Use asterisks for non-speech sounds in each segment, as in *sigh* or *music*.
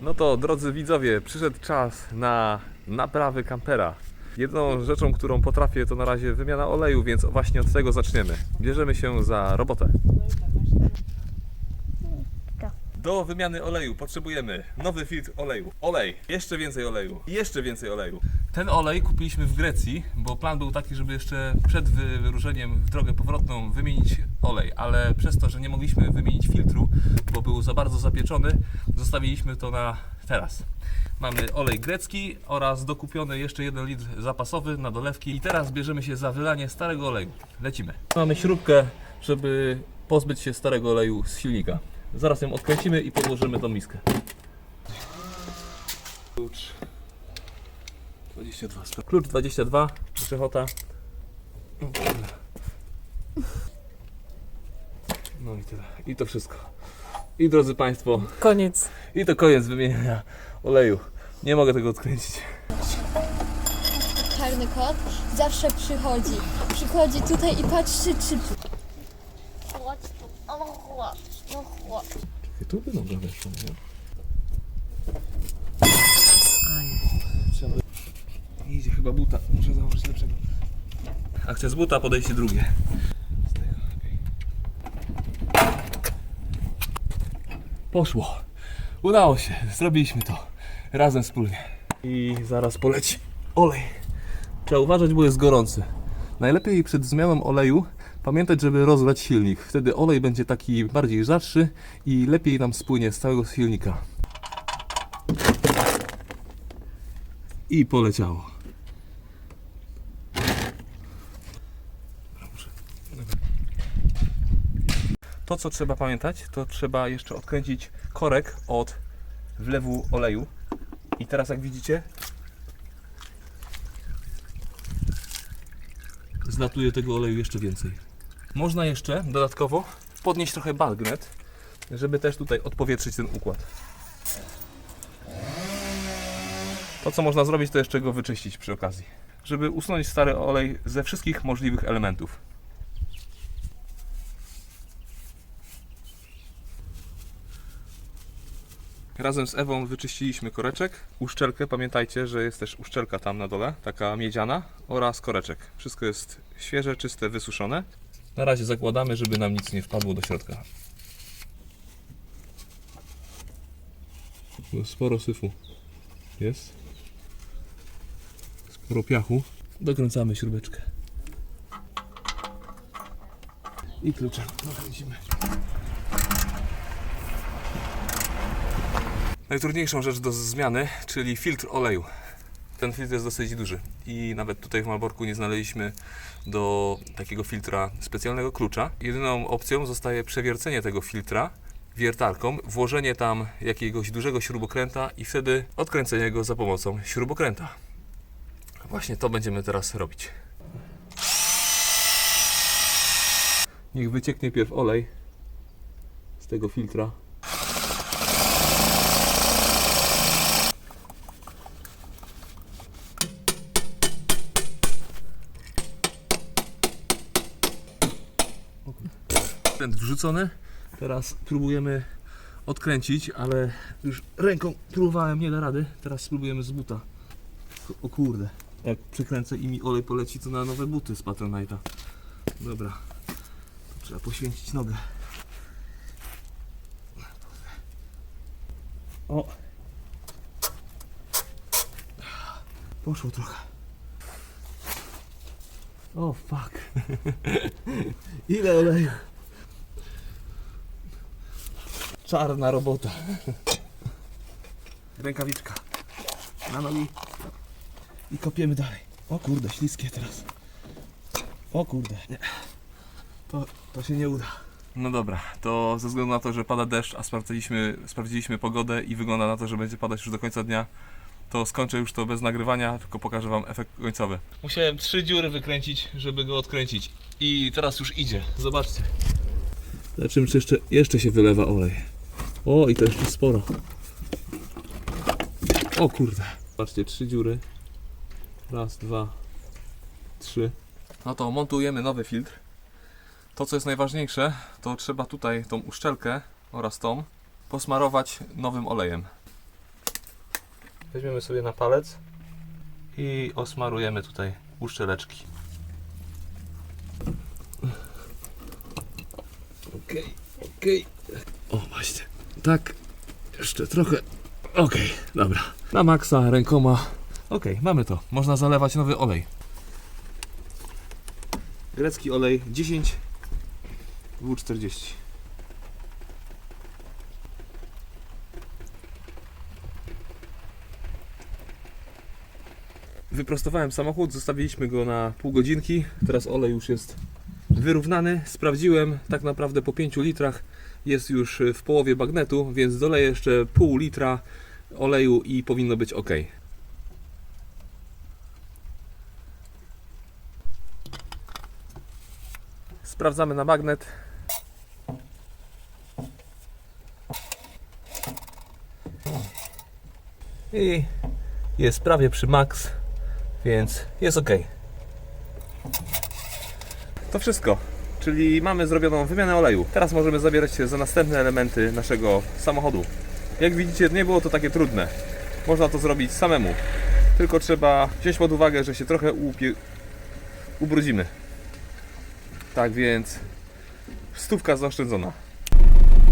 No to drodzy widzowie, przyszedł czas na naprawy kampera. Jedną rzeczą, którą potrafię to na razie wymiana oleju, więc właśnie od tego zaczniemy. Bierzemy się za robotę. Do wymiany oleju potrzebujemy nowy filtr oleju, olej, jeszcze więcej oleju jeszcze więcej oleju. Ten olej kupiliśmy w Grecji, bo plan był taki, żeby jeszcze przed wy- wyruszeniem w drogę powrotną wymienić olej, ale przez to, że nie mogliśmy wymienić filtru, bo był za bardzo zapieczony, zostawiliśmy to na teraz. Mamy olej grecki oraz dokupiony jeszcze jeden litr zapasowy na dolewki i teraz bierzemy się za wylanie starego oleju. Lecimy. Mamy śrubkę, żeby pozbyć się starego oleju z silnika. Zaraz ją odkręcimy i podłożymy tą miskę. Klucz 22. Klucz 22, grzechota. No i tyle. I to wszystko. I drodzy Państwo, Koniec. i to koniec wymieniania oleju. Nie mogę tego odkręcić. czarny kot zawsze przychodzi. Przychodzi tutaj i patrzy, czy... Tu, no chodź, no chodź. I tu by dobrze weszło, nie? Trzeba. Idzie chyba buta. Muszę założyć lepszego. Akcja z buta, podejście drugie. Z tego lepiej. Poszło. Udało się. Zrobiliśmy to. Razem wspólnie. I zaraz poleci olej. Trzeba uważać, bo jest gorący. Najlepiej przed zmianą oleju pamiętać, żeby rozlać silnik. Wtedy olej będzie taki bardziej rzadszy i lepiej nam spłynie z całego silnika. I poleciało. To, co trzeba pamiętać, to trzeba jeszcze odkręcić korek od wlewu oleju. I teraz, jak widzicie, zlatuje tego oleju jeszcze więcej. Można jeszcze dodatkowo podnieść trochę bagnet, żeby też tutaj odpowietrzyć ten układ. To co można zrobić to jeszcze go wyczyścić przy okazji, żeby usunąć stary olej ze wszystkich możliwych elementów. Razem z Ewą wyczyściliśmy koreczek, uszczelkę, pamiętajcie, że jest też uszczelka tam na dole, taka miedziana oraz koreczek. Wszystko jest świeże, czyste, wysuszone. Na razie zakładamy, żeby nam nic nie wpadło do środka. Sporo syfu jest. Sporo piachu. Dokręcamy śrubeczkę. I kluczem dokręcimy. Najtrudniejszą rzecz do zmiany, czyli filtr oleju. Ten filtr jest dosyć duży i nawet tutaj w Malborku nie znaleźliśmy do takiego filtra specjalnego klucza. Jedyną opcją zostaje przewiercenie tego filtra wiertarką, włożenie tam jakiegoś dużego śrubokręta i wtedy odkręcenie go za pomocą śrubokręta. Właśnie to będziemy teraz robić. Niech wycieknie pierw olej z tego filtra. Pręt wrzucony. Teraz próbujemy odkręcić, ale już ręką próbowałem, nie da rady. Teraz spróbujemy z buta. O kurde, jak przykręcę i mi olej poleci, to na nowe buty z Patronite'a. Dobra, to trzeba poświęcić nogę. O! Poszło trochę. O fuck. *laughs* Ile oleju? Czarna robota. Rękawiczka. Na nogi. I kopiemy dalej. O kurde, śliskie teraz. O kurde. Nie. To, to się nie uda. No dobra, to ze względu na to, że pada deszcz, a sprawdziliśmy, sprawdziliśmy pogodę i wygląda na to, że będzie padać już do końca dnia, to skończę już to bez nagrywania, tylko pokażę Wam efekt końcowy. Musiałem trzy dziury wykręcić, żeby go odkręcić. I teraz już idzie. Zobaczcie. Zobaczymy, czy jeszcze, jeszcze się wylewa olej. O, i to jeszcze sporo. O kurde. Patrzcie, trzy dziury. Raz, dwa, trzy. No to montujemy nowy filtr. To, co jest najważniejsze, to trzeba tutaj tą uszczelkę oraz tą posmarować nowym olejem. Weźmiemy sobie na palec i osmarujemy tutaj uszczeleczki. Okej, okej. O, właśnie. Tak. Jeszcze trochę. Okej, dobra. Na maksa rękoma. Okej, mamy to. Można zalewać nowy olej. Grecki olej 10 W40. Wyprostowałem samochód, zostawiliśmy go na pół godzinki. Teraz olej już jest wyrównany. Sprawdziłem, tak naprawdę po 5 litrach jest już w połowie bagnetu, więc doleję jeszcze pół litra oleju i powinno być ok. Sprawdzamy na magnet. I jest prawie przy max, więc jest ok. To wszystko. Czyli mamy zrobioną wymianę oleju. Teraz możemy zabierać się za następne elementy naszego samochodu. Jak widzicie, nie było to takie trudne. Można to zrobić samemu. Tylko trzeba wziąć pod uwagę, że się trochę upie... ubrudzimy. Tak więc stówka zaoszczędzona.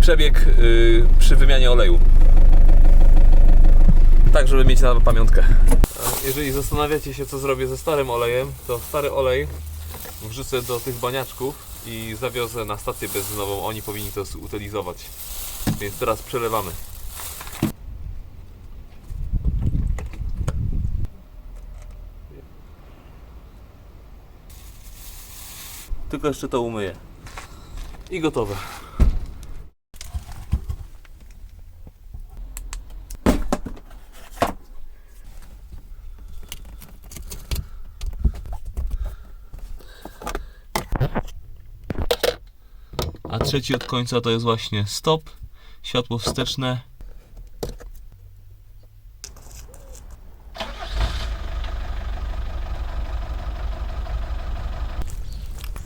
Przebieg yy, przy wymianie oleju. Tak, żeby mieć na pamiątkę. Jeżeli zastanawiacie się, co zrobię ze starym olejem, to stary olej wrzucę do tych baniaczków i zawiozę na stację benzynową. Oni powinni to zutylizować. Więc teraz przelewamy. Tylko jeszcze to umyję. I gotowe. Trzeci od końca to jest właśnie stop, światło wsteczne.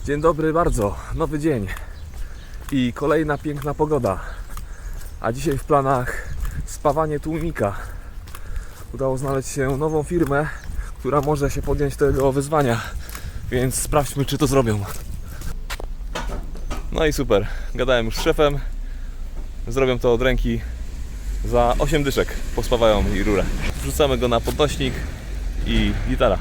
Dzień dobry bardzo, nowy dzień i kolejna piękna pogoda. A dzisiaj w planach spawanie tłumika. Udało znaleźć się nową firmę, która może się podjąć tego wyzwania, więc sprawdźmy czy to zrobią. No i super. Gadałem już z szefem. Zrobią to od ręki za 8 dyszek. Pospawają mi rurę. Wrzucamy go na podnośnik i gitara.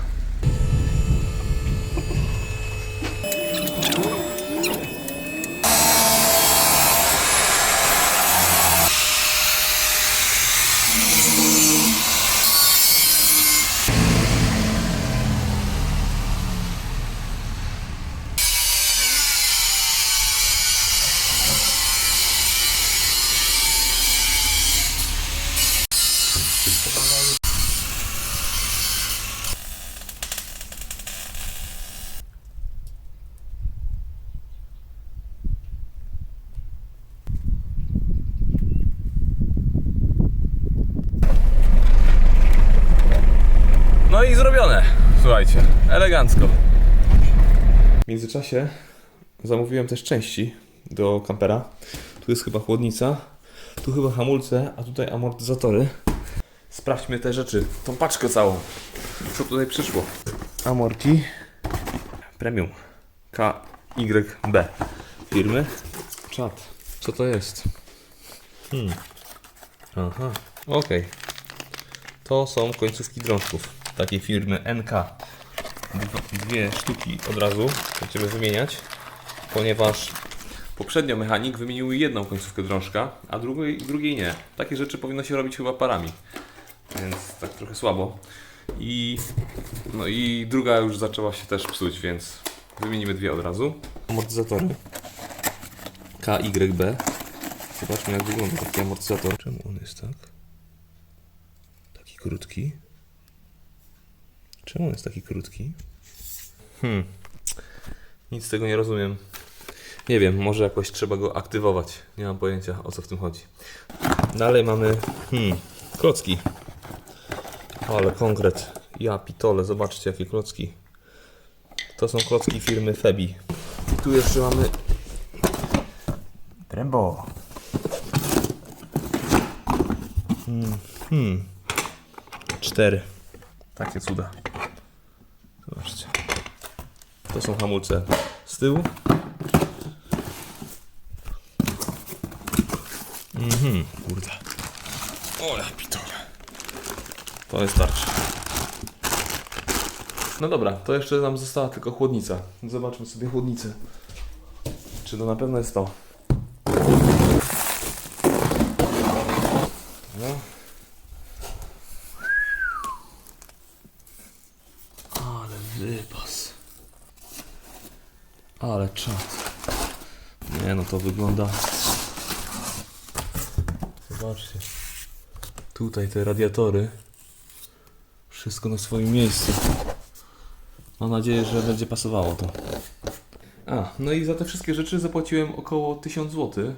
No i zrobione. Słuchajcie, elegancko. W międzyczasie zamówiłem też części do kampera. Tu jest chyba chłodnica, tu chyba hamulce, a tutaj amortyzatory. Sprawdźmy te rzeczy, tą paczkę całą. Co tutaj przyszło? Amorti Premium KYB firmy. Czat. Co to jest? Hmm. Aha. Okej. To są końcówki drążków takiej firmy NK. Dwie sztuki od razu będziemy wymieniać, ponieważ poprzednio mechanik wymienił jedną końcówkę drążka, a drugiej, drugiej nie. Takie rzeczy powinno się robić chyba parami, więc tak trochę słabo. I, no i druga już zaczęła się też psuć, więc wymienimy dwie od razu. Amortyzatory KYB. Zobaczmy jak wygląda taki amortyzator. Czemu on jest tak? Taki krótki. Czemu on jest taki krótki? Hmm. Nic z tego nie rozumiem. Nie wiem, może jakoś trzeba go aktywować. Nie mam pojęcia o co w tym chodzi. Dalej mamy hmm, klocki. Ale konkret. Ja pitole, zobaczcie jakie klocki. To są klocki firmy Febi. tu jeszcze mamy Brembo. Hmm. hmm. Cztery. Takie cuda. To są hamulce z tyłu. Mhm, kurde. O, ja pitole. To jest starczy. No dobra, to jeszcze nam została tylko chłodnica. Zobaczmy sobie chłodnicę. Czy to na pewno jest to? No. Ale wypas. Ale czad. Nie no, to wygląda... Zobaczcie. Tutaj te radiatory. Wszystko na swoim miejscu. Mam nadzieję, że będzie pasowało to. A, no i za te wszystkie rzeczy zapłaciłem około 1000 zł. Yy,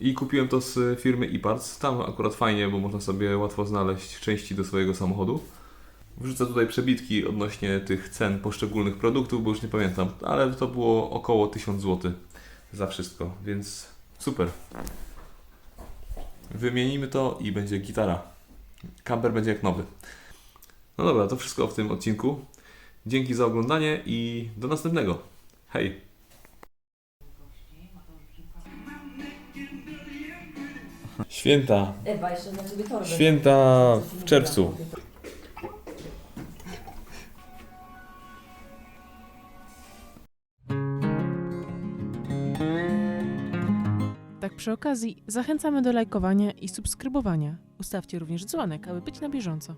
I kupiłem to z firmy eParts. Tam akurat fajnie, bo można sobie łatwo znaleźć części do swojego samochodu. Wrzucę tutaj przebitki odnośnie tych cen poszczególnych produktów, bo już nie pamiętam, ale to było około 1000 zł za wszystko, więc super. Wymienimy to i będzie gitara. Camper będzie jak nowy. No dobra, to wszystko w tym odcinku. Dzięki za oglądanie i do następnego. Hej! Święta. Ewa, jeszcze na ciebie torbę. Święta w czerwcu. Tak przy okazji zachęcamy do lajkowania i subskrybowania. Ustawcie również dzwonek, aby być na bieżąco.